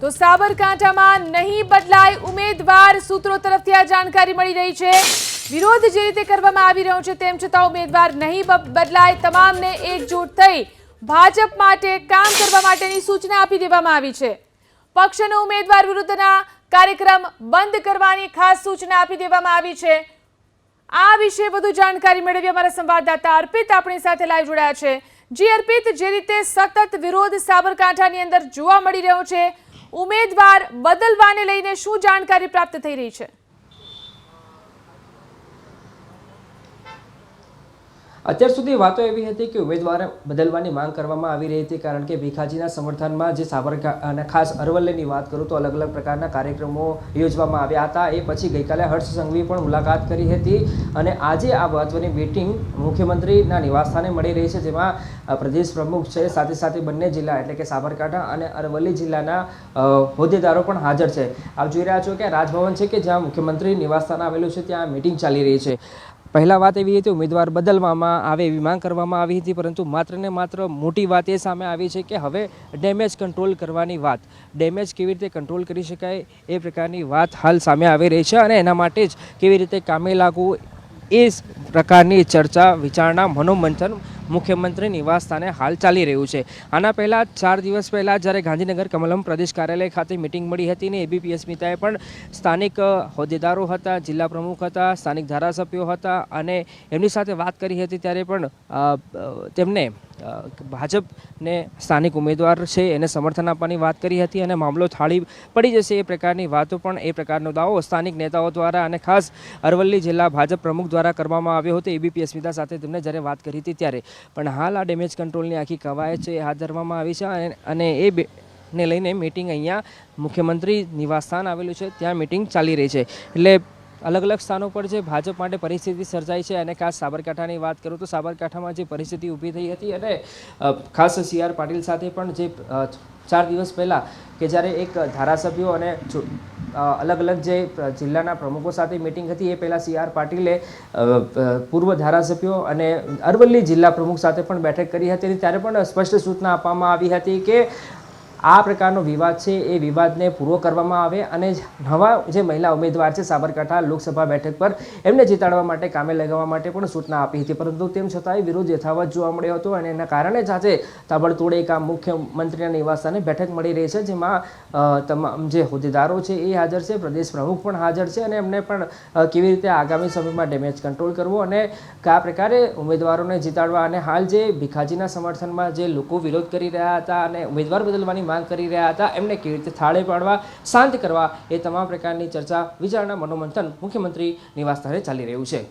તો સાબરકાંઠામાં નહીં બદલાય ઉમેદવાર સૂત્રો તરફથી આ જાણકારી મળી રહી છે. વિરોધ જે રીતે કરવામાં આવી રહ્યો છે તેમ છતાં ઉમેદવાર નહીં બદલાય તમામને એકજૂટ થઈ ભાજપ માટે કામ કરવા માટેની સૂચના આપી દેવામાં આવી છે. પક્ષનો ઉમેદવાર વિરુદ્ધના કાર્યક્રમ બંધ કરવાની ખાસ સૂચના આપી દેવામાં આવી છે. આ વિશે વધુ જાણકારી મેળવી અમારા સંવાદદાતા અર્પિત આપણી સાથે લાઈવ જોડાયા છે. જી અર્પિત, જે રીતે સતત વિરોધ સાબરકાંઠાની અંદર જોવા મળી રહ્યો છે ઉમેદવાર બદલવાને લઈને શું જાણકારી પ્રાપ્ત થઈ રહી છે? અત્યાર સુધી વાતો એવી હતી કે ઉમેદવાર બદલવાની માંગ કરવામાં આવી રહી હતી કારણ કે ભીખાજીના સમર્થનમાં જે સાબરકા અને ખાસ અરવલ્લીની વાત કરું તો અલગ અલગ પ્રકારના કાર્યક્રમો યોજવામાં આવ્યા હતા. એ પછી ગઈકાલે હર્ષ સંઘવી પણ મુલાકાત કરી હતી અને આજે આ મહત્વની મીટિંગ મુખ્યમંત્રીના નિવાસસ્થાને મળી રહી છે, જેમાં પ્રદેશ પ્રમુખ છે. સાથે સાથે બંને જિલ્લા એટલે કે સાબરકાંઠા અને અરવલ્લી જિલ્લાના હોદ્દેદારો પણ હાજર છે. આપ જોઈ રહ્યા છો કે રાજભવન છે કે જ્યાં મુખ્યમંત્રી નિવાસસ્થાન આવેલું છે, ત્યાં મીટિંગ ચાલી રહી છે. પહેલા વાત એવી હતી, ઉમેદવાર બદલવામાં આવે એવી માંગ કરવામાં આવી હતી, પરંતુ માત્ર ને માત્ર મોટી વાત એ સામે આવી છે કે હવે ડેમેજ કંટ્રોલ કરવાની વાત. ડેમેજ કેવી રીતે કંટ્રોલ કરી શકાય એ પ્રકારની વાત હાલ સામે આવી રહી છે અને એના માટે જ કેવી રીતે કામે લાગવું એ પ્રકારની ચર્ચા, વિચારણા, મનોમંથન મુખ્યમંત્રી નિવાસસ્થાને હાલ ચાલી રહ્યું છે. આના પહેલાં ચાર દિવસ પહેલાં જ્યારે ગાંધીનગર કમલમ પ્રદેશ કાર્યાલય ખાતે મિટિંગ મળી હતી ને એબીપી અસ્મિતાએ પણ સ્થાનિક હોદ્દેદારો હતા, જિલ્લા પ્રમુખ હતા, સ્થાનિક ધારાસભ્યો હતા અને એમની સાથે વાત કરી હતી ત્યારે પણ તેમને ભાજપને સ્થાનિક ઉમેદવાર છે, એને સમર્થન આપવાની વાત કરી હતી અને મામલો થાળી પડી જશે એ પ્રકારની વાતો પણ એ પ્રકારનો દાવો સ્થાનિક નેતાઓ દ્વારા અને ખાસ અરવલ્લી જિલ્લા ભાજપ પ્રમુખ દ્વારા કરવામાં આવ્યો હતો. એબીપી અસ્મિતા સાથે તેમણે જ્યારે વાત કરી હતી ત્યારે. પણ હાલ આ ડેમેજ કંટ્રોલની આખી કવાયત છે એ હાથ ધરવામાં આવી છે અને- એ ને લઈને મિટિંગ અહીંયા મુખ્યમંત્રી નિવાસસ્થાન આવેલું છે. ત્યાં મિટિંગ ચાલી રહી છે. એટલે અલગ અલગ સ્થાનો પર જે ભાજપ માટે પરિસ્થિતિ સર્જાઈ છે અને ખાસ સાબરકાંઠાની વાત કરું તો સાબરકાંઠામાં જે પરિસ્થિતિ ઊભી થઈ હતી અને ખાસ સી પાટીલ સાથે પણ જે ચાર દિવસ પહેલાં કે જ્યારે એક ધારાસભ્યો અને અલગ અલગ જે જિલ્લાના પ્રમુખો સાથે મિટિંગ હતી એ પહેલાં સી આર પાટીલે પૂર્વ ધારાસભ્યો અને અરવલ્લી જિલ્લા પ્રમુખ સાથે પણ બેઠક કરી હતી ત્યારે પણ સ્પષ્ટ સૂચના આપવામાં આવી હતી કે આ પ્રકારનો વિવાદ છે એ વિવાદને પૂરો કરવામાં આવે અને નવા જે મહિલા ઉમેદવાર છે સાબરકાંઠા લોકસભા બેઠક પર એમને જીતાડવા માટે કામે લગાવવા માટે પણ સૂચના આપી હતી. પરંતુ તેમ છતાંય વિરોધ યથાવત જોવા મળ્યો હતો અને એના કારણે જ આજે તાબડતોડ એક આ મુખ્યમંત્રીના નિવાસસ્થાને બેઠક મળી રહી છે, જેમાં તમામ જે હોદ્દેદારો છે એ હાજર છે, પ્રદેશ પ્રમુખ પણ હાજર છે અને એમને પણ કેવી રીતે આગામી સમયમાં ડેમેજ કંટ્રોલ કરવો અને કયા પ્રકારે ઉમેદવારોને જીતાડવા અને હાલ જે ભીખાજીના સમર્થનમાં જે લોકો વિરોધ કરી રહ્યા હતા અને ઉમેદવાર બદલવાની માંગ કરી રહ્યા હતા. એમને કેવી રીતે થાળે પાડવા, શાંત કરવા એ તમામ પ્રકારની ચર્ચા, વિચારણા, મનોમંથન મુખ્યમંત્રી નિવાસસ્થાને ચાલી રહ્યું છે.